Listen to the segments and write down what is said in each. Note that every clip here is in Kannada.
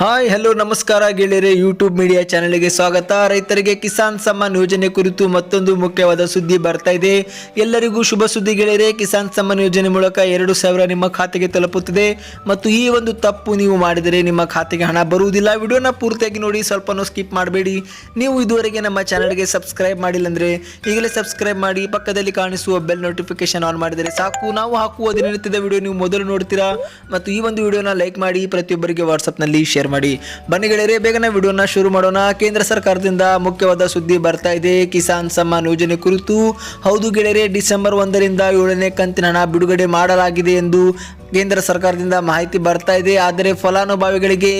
ಹಾಯ್, ಹಲೋ, ನಮಸ್ಕಾರ ಗೆಳೆಯರೆ. ಯೂಟ್ಯೂಬ್ ಮೀಡಿಯಾ ಚಾನಲ್ಗೆ ಸ್ವಾಗತ. ರೈತರಿಗೆ ಕಿಸಾನ್ ಸಮ್ಮಾನ್ ಯೋಜನೆ ಕುರಿತು ಮತ್ತೊಂದು ಮುಖ್ಯವಾದ ಸುದ್ದಿ ಬರ್ತಾ ಇದೆ. ಎಲ್ಲರಿಗೂ ಶುಭ ಸುದ್ದಿ ಗೆಳೆಯರೆ. ಕಿಸಾನ್ ಸಮ್ಮಾನ್ ಯೋಜನೆ ಮೂಲಕ ಎರಡು ಸಾವಿರ ನಿಮ್ಮ ಖಾತೆಗೆ ತಲುಪುತ್ತದೆ. ಮತ್ತು ಈ ಒಂದು ತಪ್ಪು ನೀವು ಮಾಡಿದರೆ ನಿಮ್ಮ ಖಾತೆಗೆ ಹಣ ಬರುವುದಿಲ್ಲ. ವಿಡಿಯೋನ ಪೂರ್ತಿಯಾಗಿ ನೋಡಿ, ಸ್ವಲ್ಪನೂ ಸ್ಕಿಪ್ ಮಾಡಬೇಡಿ. ನೀವು ಇದುವರೆಗೆ ನಮ್ಮ ಚಾನಲ್ಗೆ ಸಬ್ಸ್ಕ್ರೈಬ್ ಮಾಡಿಲ್ಲ ಅಂದರೆ ಈಗಲೇ ಸಬ್ಸ್ಕ್ರೈಬ್ ಮಾಡಿ, ಪಕ್ಕದಲ್ಲಿ ಕಾಣಿಸುವ ಬೆಲ್ ನೋಟಿಫಿಕೇಶನ್ ಆನ್ ಮಾಡಿದರೆ ಸಾಕು. ನಾವು ಹಾಕುವ ದಿನನಿತ್ಯದ ವಿಡಿಯೋ ನೀವು ಮೊದಲು ನೋಡ್ತೀರಾ. ಮತ್ತು ಈ ಒಂದು ವಿಡಿಯೋನ ಲೈಕ್ ಮಾಡಿ, ಪ್ರತಿಯೊಬ್ಬರಿಗೆ ವಾಟ್ಸಪ್ನಲ್ಲಿ ಶೇರ್ ಮಾಡಿ. ಬನ್ನಿ ಗೆಳೆಯರೆ, ಬೇಗನೆ ವಿಡಿಯೋನ ಶುರು ಮಾಡೋಣ. ಕೇಂದ್ರ ಸರ್ಕಾರದಿಂದ ಮುಖ್ಯವಾದ ಸುದ್ದಿ ಬರ್ತಾ ಇದೆ. ಕಿಸಾನ್ ಸಮ್ಮಾನ್ ಯೋಜನೆ ಕುರಿತು ಹೌದು ಗೆಳೆಯರೆ, ಡಿಸೆಂಬರ್ ಒಂದರಿಂದ ಏಳನೇ ಕಂತಿನ ಹಣ ಬಿಡುಗಡೆ ಮಾಡಲಾಗಿದೆ ಎಂದು ಕೇಂದ್ರ ಸರ್ಕಾರದಿಂದ ಮಾಹಿತಿ ಬರ್ತಾ ಇದೆ. ಆದರೆ ಫಲಾನುಭವಿಗಳಿಗೆ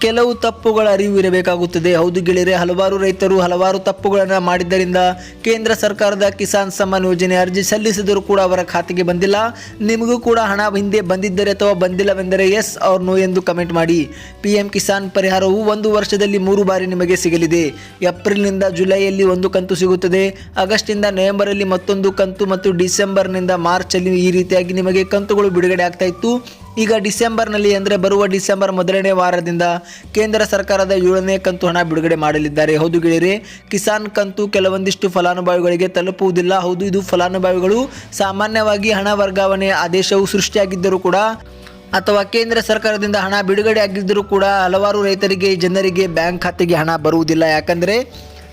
ಕೆಲವು ತಪ್ಪುಗಳ ಅರಿವು ಇರಬೇಕಾಗುತ್ತದೆ. ಹೌದು ಗೆಳೆಯರೆ, ಹಲವಾರು ರೈತರು ಹಲವಾರು ತಪ್ಪುಗಳನ್ನು ಮಾಡಿದ್ದರಿಂದ ಕೇಂದ್ರ ಸರ್ಕಾರದ ಕಿಸಾನ್ ಸಮ್ಮಾನ್ ಯೋಜನೆ ಅರ್ಜಿ ಸಲ್ಲಿಸಿದರೂ ಕೂಡ ಅವರ ಖಾತೆಗೆ ಬಂದಿಲ್ಲ. ನಿಮಗೂ ಕೂಡ ಹಣ ಹಿಂದೆ ಬಂದಿದ್ದರೆ ಅಥವಾ ಬಂದಿಲ್ಲವೆಂದರೆ ಎಸ್ ಅವ್ರ ನೋ ಎಂದು ಕಮೆಂಟ್ ಮಾಡಿ. ಪಿ ಎಂ ಕಿಸಾನ್ ಪರಿಹಾರವು ಒಂದು ವರ್ಷದಲ್ಲಿ ಮೂರು ಬಾರಿ ನಿಮಗೆ ಸಿಗಲಿದೆ. ಏಪ್ರಿಲ್ನಿಂದ ಜುಲೈಯಲ್ಲಿ ಒಂದು ಕಂತು ಸಿಗುತ್ತದೆ. ಆಗಸ್ಟಿಂದ ನವೆಂಬರಲ್ಲಿ ಮತ್ತೊಂದು ಕಂತು ಮತ್ತು ಡಿಸೆಂಬರ್ನಿಂದ ಮಾರ್ಚಲ್ಲಿ ಈ ರೀತಿಯಾಗಿ ನಿಮಗೆ ಕಂತುಗಳು ಬಿಡುಗಡೆ ಆಗ್ತಾ ಇತ್ತು. ಈಗ ಡಿಸೆಂಬರ್ನಲ್ಲಿ ಅಂದರೆ ಬರುವ ಡಿಸೆಂಬರ್ ಮೊದಲನೇ ವಾರದಿಂದ ಕೇಂದ್ರ ಸರ್ಕಾರದ ಏಳನೇ ಕಂತು ಹಣ ಬಿಡುಗಡೆ ಮಾಡಲಿದ್ದಾರೆ. ಹೌದು ಗೆಳೆಯರೆ, ಕಿಸಾನ್ ಕಂತು ಕೆಲವೊಂದಿಷ್ಟು ಫಲಾನುಭವಿಗಳಿಗೆ ತಲುಪುವುದಿಲ್ಲ. ಹೌದು, ಇದು ಫಲಾನುಭವಿಗಳು ಸಾಮಾನ್ಯವಾಗಿ ಹಣ ವರ್ಗಾವಣೆ ಆದೇಶವು ಸೃಷ್ಟಿಯಾಗಿದ್ದರೂ ಕೂಡ ಅಥವಾ ಕೇಂದ್ರ ಸರ್ಕಾರದಿಂದ ಹಣ ಬಿಡುಗಡೆ ಆಗಿದ್ದರೂ ಕೂಡ ಹಲವಾರು ರೈತರಿಗೆ, ಜನರಿಗೆ ಬ್ಯಾಂಕ್ ಖಾತೆಗೆ ಹಣ ಬರುವುದಿಲ್ಲ. ಯಾಕಂದರೆ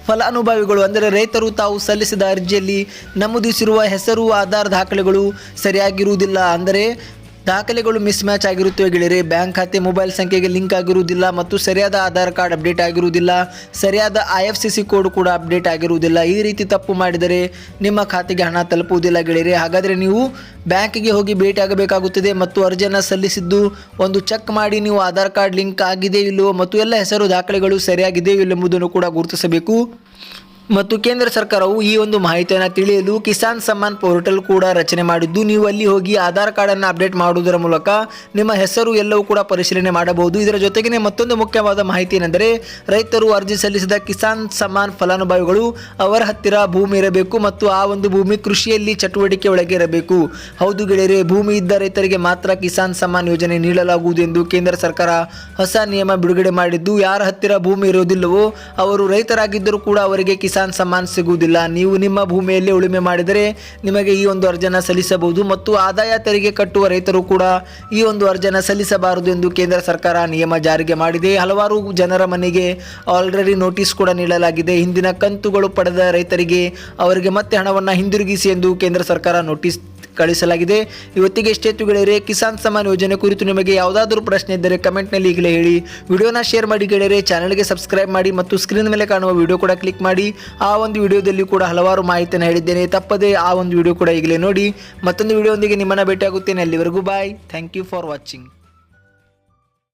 ಫಲಾನುಭವಿಗಳು ಅಂದರೆ ರೈತರು ತಾವು ಸಲ್ಲಿಸಿದ ಅರ್ಜಿಯಲ್ಲಿ ನಮೂದಿಸಿರುವ ಹೆಸರು ಆಧಾರ್ ದಾಖಲೆಗಳು ಸರಿಯಾಗಿರುವುದಿಲ್ಲ. ಅಂದರೆ ದಾಖಲೆಗಳು ಮಿಸ್ ಮ್ಯಾಚ್ ಆಗಿರುತ್ತವೆ ಗೆಳೆಯರೆ. ಬ್ಯಾಂಕ್ ಖಾತೆ ಮೊಬೈಲ್ ಸಂಖ್ಯೆಗೆ ಲಿಂಕ್ ಆಗಿರುವುದಿಲ್ಲ ಮತ್ತು ಸರಿಯಾದ ಆಧಾರ್ ಕಾರ್ಡ್ ಅಪ್ಡೇಟ್ ಆಗಿರುವುದಿಲ್ಲ. ಸರಿಯಾದ ಐ ಎಫ್ ಕೋಡ್ ಕೂಡ ಅಪ್ಡೇಟ್ ಆಗಿರುವುದಿಲ್ಲ. ಈ ರೀತಿ ತಪ್ಪು ಮಾಡಿದರೆ ನಿಮ್ಮ ಖಾತೆಗೆ ಹಣ ತಲುಪುವುದಿಲ್ಲ ಗೆಳೆಯರೆ. ಹಾಗಾದರೆ ನೀವು ಬ್ಯಾಂಕಿಗೆ ಹೋಗಿ ಭೇಟಿಯಾಗಬೇಕಾಗುತ್ತದೆ ಮತ್ತು ಅರ್ಜಿಯನ್ನು ಸಲ್ಲಿಸಿದ್ದು ಒಂದು ಚೆಕ್ ಮಾಡಿ ನೀವು ಆಧಾರ್ ಕಾರ್ಡ್ ಲಿಂಕ್ ಆಗಿದೆ ಇಲ್ಲವೋ ಮತ್ತು ಎಲ್ಲ ಹೆಸರು ದಾಖಲೆಗಳು ಸರಿಯಾಗಿದೆಯೋ ಇಲ್ಲವೆಂಬುದನ್ನು ಕೂಡ ಗುರುತಿಸಬೇಕು. ಮತ್ತು ಕೇಂದ್ರ ಸರ್ಕಾರವು ಈ ಒಂದು ಮಾಹಿತಿಯನ್ನು ತಿಳಿಯಲು ಕಿಸಾನ್ ಸಮ್ಮಾನ್ ಪೋರ್ಟಲ್ ಕೂಡ ರಚನೆ ಮಾಡಿದ್ದು, ನೀವು ಅಲ್ಲಿ ಹೋಗಿ ಆಧಾರ್ ಕಾರ್ಡನ್ನು ಅಪ್ಡೇಟ್ ಮಾಡುವುದರ ಮೂಲಕ ನಿಮ್ಮ ಹೆಸರು ಎಲ್ಲವೂ ಕೂಡ ಪರಿಶೀಲನೆ ಮಾಡಬಹುದು. ಇದರ ಜೊತೆಗೆ ಮತ್ತೊಂದು ಮುಖ್ಯವಾದ ಮಾಹಿತಿ ಏನೆಂದರೆ, ರೈತರು ಅರ್ಜಿ ಸಲ್ಲಿಸಿದ ಕಿಸಾನ್ ಸಮ್ಮಾನ್ ಫಲಾನುಭವಿಗಳು ಅವರ ಹತ್ತಿರ ಭೂಮಿ ಇರಬೇಕು ಮತ್ತು ಆ ಒಂದು ಭೂಮಿ ಕೃಷಿಯಲ್ಲಿ ಚಟುವಟಿಕೆ ಒಳಗೆ ಇರಬೇಕು. ಹೌದು ಗೆಳೆಯರೆ, ಭೂಮಿ ಇದ್ದ ರೈತರಿಗೆ ಮಾತ್ರ ಕಿಸಾನ್ ಸಮ್ಮಾನ್ ಯೋಜನೆ ನೀಡಲಾಗುವುದು ಎಂದು ಕೇಂದ್ರ ಸರ್ಕಾರ ಹೊಸ ನಿಯಮ ಬಿಡುಗಡೆ ಮಾಡಿದ್ದು, ಯಾರ ಹತ್ತಿರ ಭೂಮಿ ಇರೋದಿಲ್ಲವೋ ಅವರು ರೈತರಾಗಿದ್ದರೂ ಕೂಡ ಅವರಿಗೆ ಕಿಸಾನ್ ಸಮ್ಮಾನ್ ಸಿಗುವುದಿಲ್ಲ. ನೀವು ನಿಮ್ಮ ಭೂಮಿಯಲ್ಲಿ ಉಳುಮೆ ಮಾಡಿದರೆ ನಿಮಗೆ ಈ ಒಂದು ಅರ್ಜಿಯನ್ನು ಸಲ್ಲಿಸಬಹುದು ಮತ್ತು ಆದಾಯ ತೆರಿಗೆ ಕಟ್ಟುವ ರೈತರು ಕೂಡ ಈ ಒಂದು ಅರ್ಜಿಯನ್ನು ಸಲ್ಲಿಸಬಾರದು ಎಂದು ಕೇಂದ್ರ ಸರ್ಕಾರ ನಿಯಮ ಜಾರಿಗೆ ಮಾಡಿದೆ. ಹಲವಾರು ಜನರ ಮನೆಗೆ ಆಲ್ರೆಡಿ ನೋಟಿಸ್ ಕೂಡ ನೀಡಲಾಗಿದೆ. ಹಿಂದಿನ ಕಂತುಗಳು ಪಡೆದ ರೈತರಿಗೆ ಅವರಿಗೆ ಮತ್ತೆ ಹಣವನ್ನು ಹಿಂದಿರುಗಿಸಿ ಎಂದು ಕೇಂದ್ರ ಸರ್ಕಾರ ನೋಟಿಸ್ ಕಳಿಸಲಾಗಿದೆ. ಇವತ್ತಿಗೆ ಗೆಳೆಯರೆ ಕಿಸಾನ್ ಸಮ್ಮಾನ್ ಯೋಜನೆ ಕುರಿತು ನಿಮಗೆ ಯಾವುದಾದ್ರೂ ಪ್ರಶ್ನೆ ಇದ್ದರೆ ಕಮೆಂಟ್ನಲ್ಲಿ ಈಗಲೇ ಹೇಳಿ. ವಿಡಿಯೋನ ಶೇರ್ ಮಾಡಿ ಗೆಳೆಯರೆ, ಚಾನಲ್ಗೆ ಸಬ್ಸ್ಕ್ರೈಬ್ ಮಾಡಿ ಮತ್ತು ಸ್ಕ್ರೀನ್ ಮೇಲೆ ಕಾಣುವ ವಿಡಿಯೋ ಕೂಡ ಕ್ಲಿಕ್ ಮಾಡಿ. ಆ ಒಂದು ವಿಡಿಯೋದಲ್ಲಿ ಕೂಡ ಹಲವಾರು ಮಾಹಿತಿಯನ್ನು ಹೇಳಿದ್ದೇನೆ. ತಪ್ಪದೆ ಆ ಒಂದು ವಿಡಿಯೋ ಕೂಡ ಈಗಲೇ ನೋಡಿ. ಮತ್ತೊಂದು ವಿಡಿಯೋದೊಂದಿಗೆ ನಿಮ್ಮನ್ನು ಭೇಟಿಯಾಗುತ್ತೇನೆ. ಅಲ್ಲಿವರೆಗೂ bye. Thank you for watching